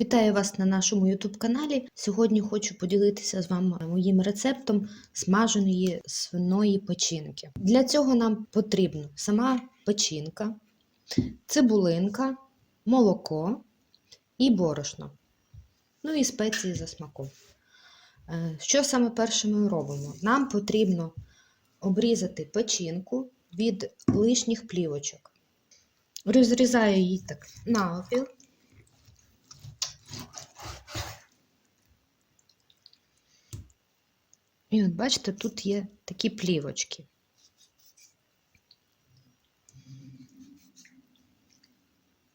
Вітаю вас на нашому YouTube каналі. Сьогодні хочу поділитися з вами моїм рецептом смаженої свиної печінки. Для цього нам потрібна сама печінка, цибулинка, молоко і борошно. Ну і спеції за смаком. Е, Що саме перше ми робимо? Нам потрібно обрізати печінку від лишніх плівочок. Розрізаю її так навпіл. І от бачите, тут є такі плівочки.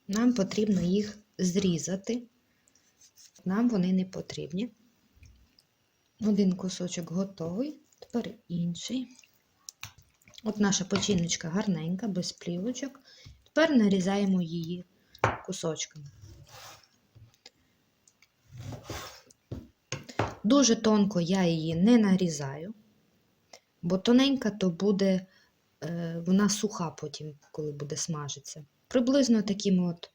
Нам потрібно їх зрізати. Нам вони не потрібні. Один кусочок готовий, тепер інший. От наша печіночка гарненька, без плівочок. Тепер нарізаємо її кусочками. Дуже тонко я її не нарізаю, бо тоненька то буде е, вона суха потім, коли буде смажитися. Приблизно такими от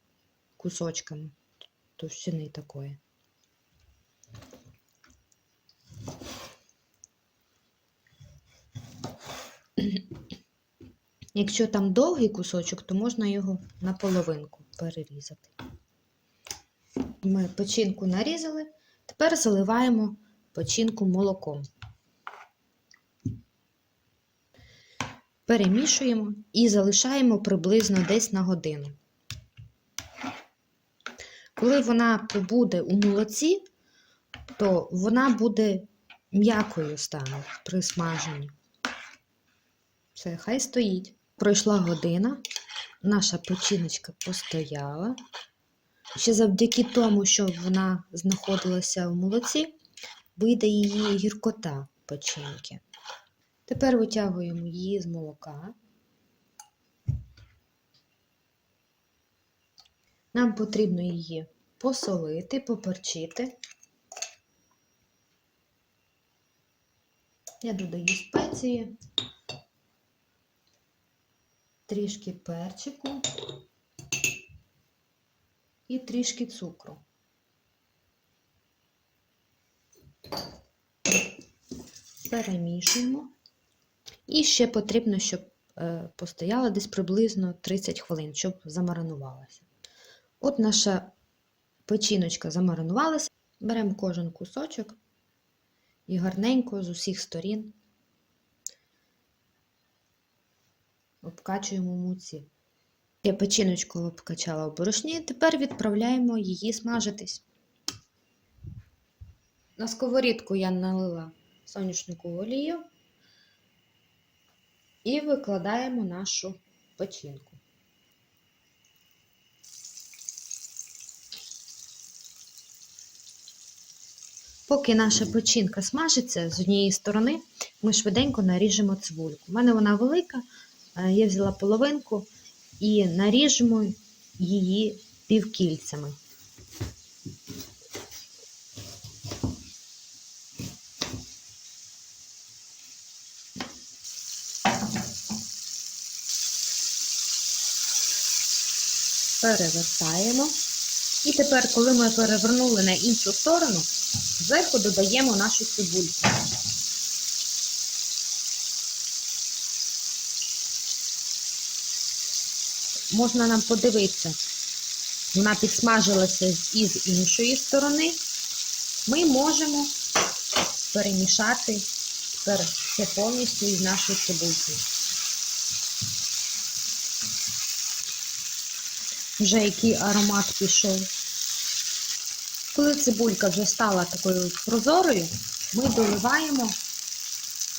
кусочками товщини такої. Якщо там довгий кусочок, то можна його на половинку перерізати. Ми печінку нарізали. Тепер заливаємо печінку молоком. Перемішуємо і залишаємо приблизно десь на годину. Коли вона побуде у молоці, то вона буде м'якою стане при смаженні. Все, хай стоїть. Пройшла година, наша печіночка постояла. Ще завдяки тому, що вона знаходилася в молоці, вийде її гіркота печінки. Тепер витягуємо її з молока. Нам потрібно її посолити, поперчити. Я додаю спеції, трішки перчику і трішки цукру. Перемішуємо. І ще потрібно, щоб е, постояла десь приблизно 30 хвилин, щоб замаринувалася. От наша печіночка замаринувалася. Беремо кожен кусочок і гарненько з усіх сторін обкачуємо муці. Я печіночку обкачала в борошні, тепер відправляємо її смажитись. На сковорідку я налила соняшникову олію і викладаємо нашу печінку. Поки наша печінка смажиться з однієї сторони, ми швиденько наріжемо цибульку. У мене вона велика, я взяла половинку і наріжемо її півкільцями. Перевертаємо. І тепер, коли ми перевернули на іншу сторону, зверху додаємо нашу цибульку. Можна нам подивитися, вона підсмажилася і з іншої сторони. Ми можемо перемішати тепер це повністю із нашою цибулькою. Вже який аромат пішов. Коли цибулька вже стала такою прозорою, ми доливаємо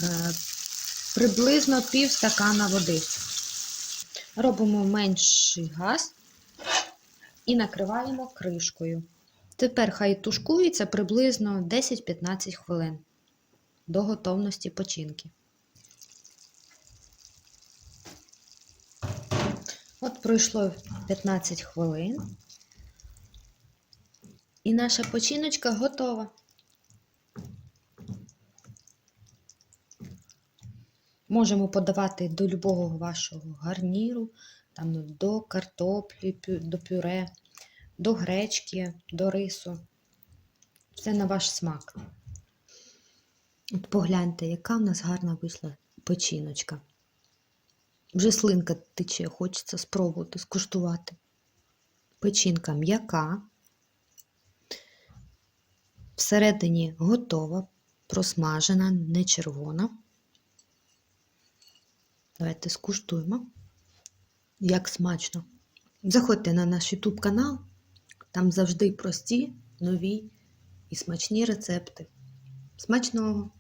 е, приблизно пів стакана води. Робимо менший газ і накриваємо кришкою. Тепер хай тушкується приблизно 10-15 хвилин до готовності печінки. От пройшло 15 хвилин, і наша печіночка готова. Можемо подавати до любого вашого гарніру, там до картоплі, до пюре. до гречки, до рису. Все на ваш смак. От погляньте, яка в нас гарна вийшла печіночка. Вже слинка тече, хочеться спробувати, скуштувати. Печінка м'яка. Всередині готова, просмажена, не червона. Давайте скуштуємо. Як смачно. Заходьте на наш YouTube канал, там завжди прості, нові і смачні рецепти. Смачного!